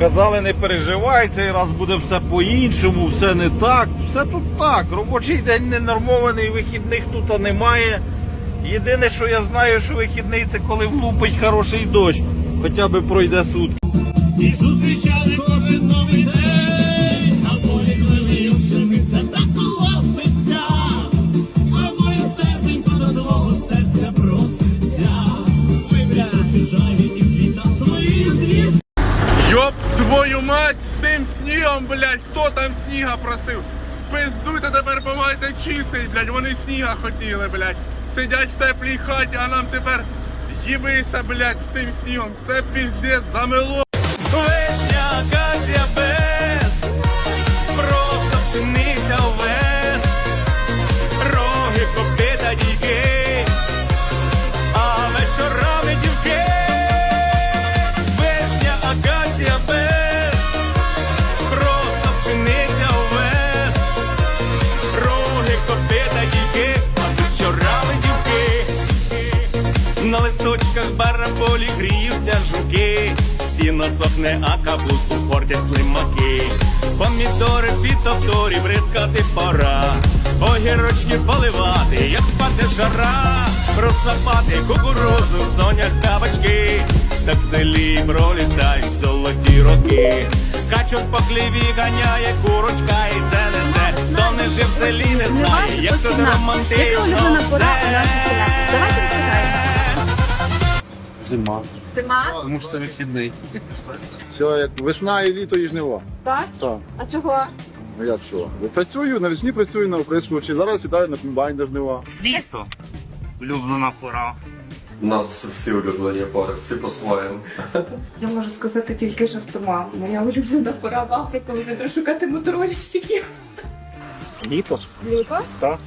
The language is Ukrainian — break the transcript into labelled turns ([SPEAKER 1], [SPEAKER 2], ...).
[SPEAKER 1] Казали, не переживай, цей раз буде все по-іншому, все не так. Все тут так. Робочий день не нормований, вихідних тут немає. Єдине, що я знаю, що вихідний це коли влупить хороший дощ. Хоча б пройде сутки.
[SPEAKER 2] І зустрічали кожен новий день,
[SPEAKER 3] блядь, хто там сніга просив? Пиздуйте тепер помагайте чистить, блядь, вони сніга хотіли, блядь. Сидять в теплій хаті, а нам тепер їбися, блядь, з цим снігом. Це піздець замело.
[SPEAKER 2] Вишня, акація без, просто пшениця На листочках бараболі гріються жуки, сіно сохне, а капусту портять слимаки. Помідори підтовторі бризкати пора, огірочки поливати, як спати жара, розсапати кукурузу, сонях кабачки, так в селі пролітають золоті роки. Качок по хліві ганяє курочка і це несе, хто не жив в селі, не знає, як тут романтично все.
[SPEAKER 4] Зима.
[SPEAKER 5] Зима?
[SPEAKER 4] Тому що це вихідний.
[SPEAKER 6] Все, як весна і літо і жниво.
[SPEAKER 5] Так?
[SPEAKER 6] Так.
[SPEAKER 5] А чого?
[SPEAKER 6] Ну як що? Я Працюю, навесні працюю на оприскувачі, зараз сідаю на комбайн до жнива.
[SPEAKER 7] Літо. Улюблена пора.
[SPEAKER 4] У нас всі улюблені пори, всі по-своєму.
[SPEAKER 8] Я можу сказати тільки жартома. Моя улюблена пора в Африку, коли треба шукати моторольщиків.
[SPEAKER 1] Літо.
[SPEAKER 5] Літо?
[SPEAKER 1] Так.